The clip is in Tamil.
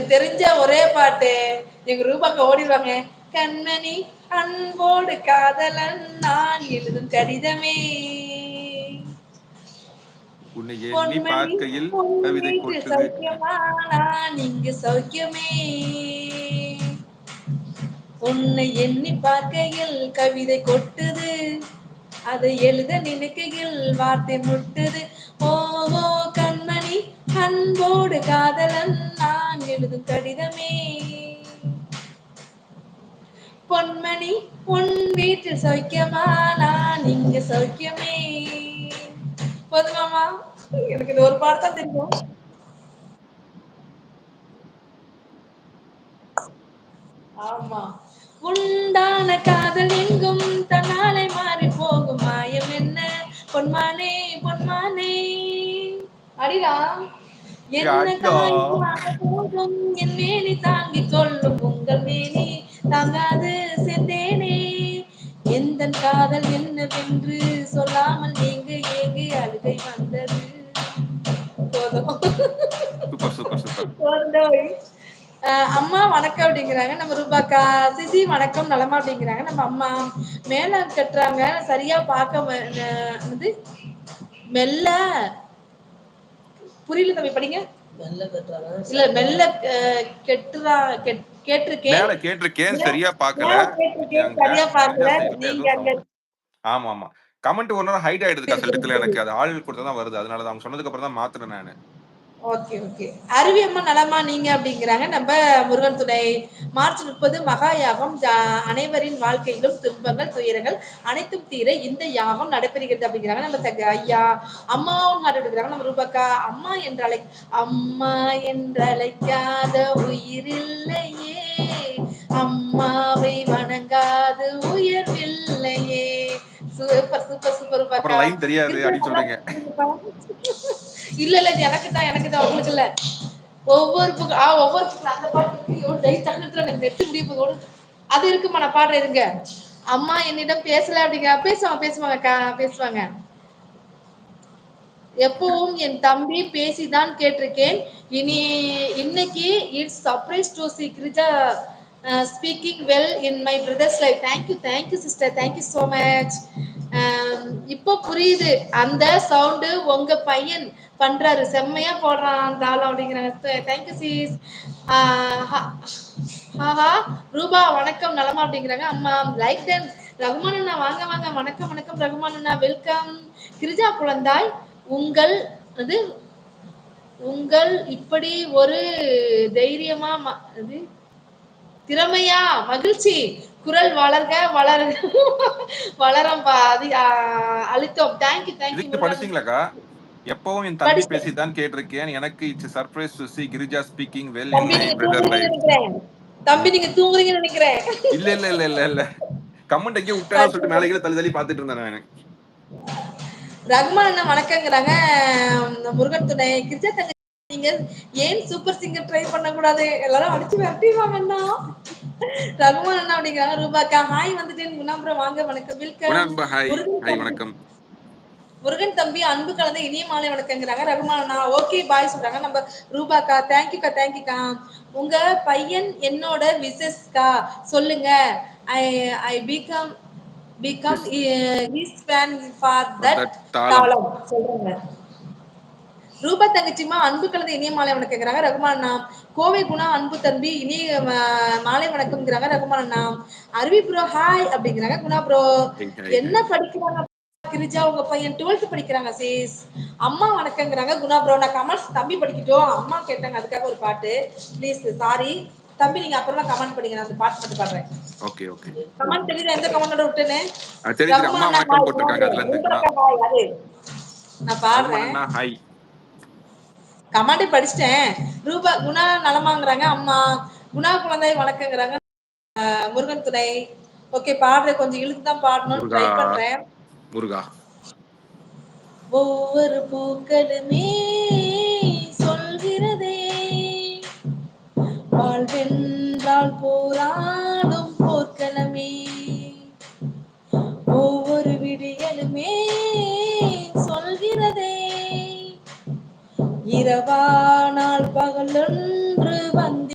தெரிஞ்ச ஒரே பாட்டு. எங்க ரூபாக்கு ஓடிடுவாங்க. கண்மணி அன்போடு காதலன் நான் எழுதும் கடிதமே. உன்னை எண்ணி பார்க்கையில் கவிதை சௌக்கியமா நான் இங்கு சௌக்கியமே. உன்னை எண்ணி பார்க்கையில் கவிதை கொட்டுது. அதை எழுத நினைக்கையில் வார்த்தை முட்டுது. ஓஹோ கண்மணி அன்போடு காதலன் நான் எழுதும் கடிதமே. பொன்மணி உன் வீட்டில் சௌக்கியமா? நான் இங்க சௌக்கியமே. போதுமாமா எனக்கு இது ஒரு பாட்டு தான் தெரியும். ஆமா. உண்டான காதல் எங்கும் தன்னாலே மாறி போகும். மாயம் என்ன? பொன்மானே பொன்மானே. அடிடா. என்ன. காயம் போதும் என் மேனி தாங்கி கொள்ளும் உங்கள் மேனி தாங்காது சென்றேனே எந்த காதல் என்னவென்று சொல்லாமல் நீங்க ஏங்கி அழுகை வந்தது. சூப்பர் சூப்பர் அம்மா வணக்கம் அப்படிங்கிறாங்க. நம்ம ரூபாக்கா சிசி வணக்கம் நலமா அப்படிங்கிறாங்க. நம்ம அம்மா மேல கட்டுறாங்க. சரியா பார்க்க வ- அஹ் என்னது? மெல்ல புரியல தம்பி படிங்க. இல்ல மெல்ல கெட்டுறா கேட்டிருக்கேன். சரியா பார்க்கல. மேல கேட்டிருக்கேன், சரியா பார்க்கல. நீங்க அங்க ஆமா ஆமா கமெண்ட் ஒரு நேரம் ஹைட் ஆயிடுதுக்கா சில இடத்துல எனக்கு. அது ஆள் கொடுத்தா தான் வருது. அதனால தான் அவங்க சொன்னதுக்கு அப்புறம் தான் மாத்துறேன் நானு. ஓகே ஓகே அருவி அம்மா நலமா நீங்க அப்படிங்கிறாங்க. நம்ம முருகன் துணை. மார்ச் முப்பது மகா யாகம். அனைவரின் வாழ்க்கையிலும் துன்பங்கள் துயரங்கள் அனைத்தும் தீர இந்த யாகம் நடைபெறுகிறது அப்படிங்கிறாங்க. நம்ம தங்க ஐயா அம்மாவும் எடுக்கிறாங்க நம்ம ரூபாக்கா அம்மா என்று அழை அம்மா என்று அழைக்காத உயிரில்லையே. அம்மாவை வணங்காது உயர்வில்லையே. சூப்பர் சூப்பர் சூப்பர் தெரியாது அப்படின்னு சொல்றீங்க. இல்ல இல்ல இது எனக்கு தான் எனக்கு தான் உங்களுக்கு இல்ல. ஒவ்வொரு புக்கு ஆ ஒவ்வொரு புக்கு அந்த பாட்டு இருக்கு. எனக்கு நெட்டு முடிய அது இருக்குமா நான் பாடுறேன் இருங்க அம்மா என்னிடம் பேசல அப்படிங்க. பேசுவாங்க பேசுவாங்க பேசுவாங்க. எப்பவும் என் தம்பி பேசிதான் கேட்டிருக்கேன். இனி இன்னைக்கு it's surprise to see Girija speaking well in my brother's life thank you thank you sister thank you so much இப்போ புரியுது. அந்த சவுண்டு உங்க பையன் பண்றாரு. செம்மையா போடுறான் அந்த ஆளம் அப்படிங்கிறாங்க தேங்க்யூ சீஸ் ஆஹா ரூபா வணக்கம் நலமா அப்படிங்கிறாங்க. அம்மா லைக் தென் ரகுமான் அண்ணா வாங்க வாங்க. வணக்கம் வணக்கம் ரகுமான் அண்ணா. வெல்கம் கிரிஜா குழந்தாய் உங்கள் அது உங்கள் இப்படி ஒரு தைரியமா ம- அது திறமையா மகிழ்ச்சி. குரல் வளர்க வளர வளரம் அது அழுத்தம். தேங்க்யூ தேங்க்யூ படிச்சீங்களாக்கா? எப்பவும் என் தம்பி படிச்சேன். பேசி தான் கேட்டிருக்கேன். எனக்கு it's surprise to see Girija speaking well in தம்பி மை நீங்க பிரதர் லைஃப் நினைக்கிறேன். தம்பி நீங்க தூங்குறீங்கன்னு நினைக்கிறேன். இல்ல இல்ல இல்ல இல்ல இல்ல. கமெண்ட் எங்கேயும் விட்டா சொல்லிட்டு மேலே கீழே தள்ளி தள்ளி பாத்துட்டு இருந்தேன் நான் ரகுமான் அண்ணா வணக்கங்கிறாங்க. முருகன் துணை. கிரிஜா தங்க நீங்க ஏன் சூப்பர் சிங்கர் ட்ரை பண்ண கூடாது எல்லாரும் அடிச்சு விரட்டிடுவாங்க அண்ணா. ரகுமான் அண்ணா அப்படிங்கிறாங்க ரூபாக்கா ஹாய் வந்துட்டேன். குணாபுரம் வாங்க வணக்கம். வெல்கம் வணக்கம். முருகன் தம்பி அன்பு கலந்த இனிய மாலை வணக்கங்கிறாங்க. ரகுமான் அண்ணா ஓகே பாய் சொல்றாங்க. நம்ம ரூபாக்கா தேங்க்யூக்கா தேங்க்யூக்கா உங்க பையன் என்னோட விசஸ்க்கா சொல்லுங்க. I I become become his fan for that. தாளம். சொல்றாங்க. ரூபா தங்கச்சிமா அன்பு கலந்த இனிய மாலை வணக்கம் கேக்குறாங்க ரகுமான் அண்ணா. கோவை குணா அன்பு தம்பி இனிய ம- மாலை வணக்கம்ங்கிறாங்க ரகுமான் அண்ணா. அருவி ப்ரோ ஹாய் அப்படிங்கிறாங்க குணா ப்ரோ என்ன படிக்கிறாங்க? கிரிஜா உங்க பையன் டுவெல்த் படிக்கிறாங்க சீஸ் அம்மா வணக்கங்கிறாங்க குணா ப்ரோ நான் கமெண்ட்ஸ் தம்பி படிக்கட்டும். அம்மா கேட்டாங்க அதுக்காக ஒரு பாட்டு. ப்ளீஸ் சாரி தம்பி நீங்க அப்புறமா கமெண்ட் பண்ணுங்க நான் அந்த பாட்டு மட்டும் பாடுறேன். ஓகே ஓகே கமெண்ட் தெரியுது எந்த கமெண்டோட விட்டுன்னு? அது தெரியுது அம்மா வணக்கம் போட்டிருக்காங்க அதுல இருந்து. நான் பாடுறேன். ஹாய் கமாண்டே படிச்சிட்டேன். ரூபா குணா நலமாங்கிறாங்க. அம்மா குணா குழந்தை வணக்கங்கிறாங்க. முருகன் துணை. ஓகே பாடுறேன் கொஞ்சம் இழுத்து தான் பாடணும்னு ட்ரை. பண்றேன். முருகா. ஒவ்வொரு பூக்களுமே சொல்கிறதே. வாழ்வென்றால்